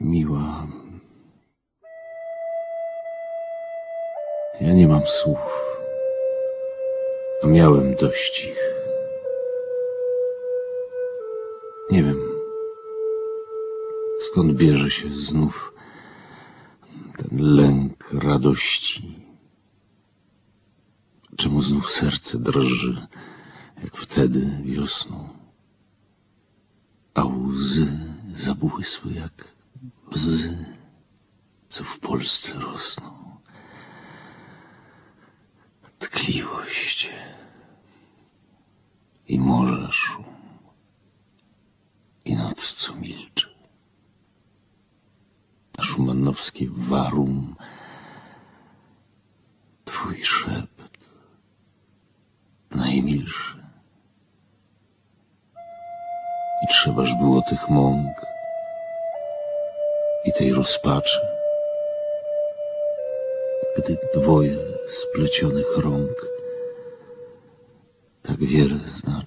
miła. Ja nie mam słów, a miałem dość ich. Nie wiem, skąd bierze się znów ten lęk radości. Czemu znów serce drży, jak wtedy wiosną, a łzy zabłysły jak bzy, co w Polsce rosną. Tkliwość i morze szum i noc, co milczy. A szumannowskie warum, twój szept najmilszy. I trzebaż było tych mąk i tej rozpaczy, gdy dwoje splecionych rąk tak wiele znaczy.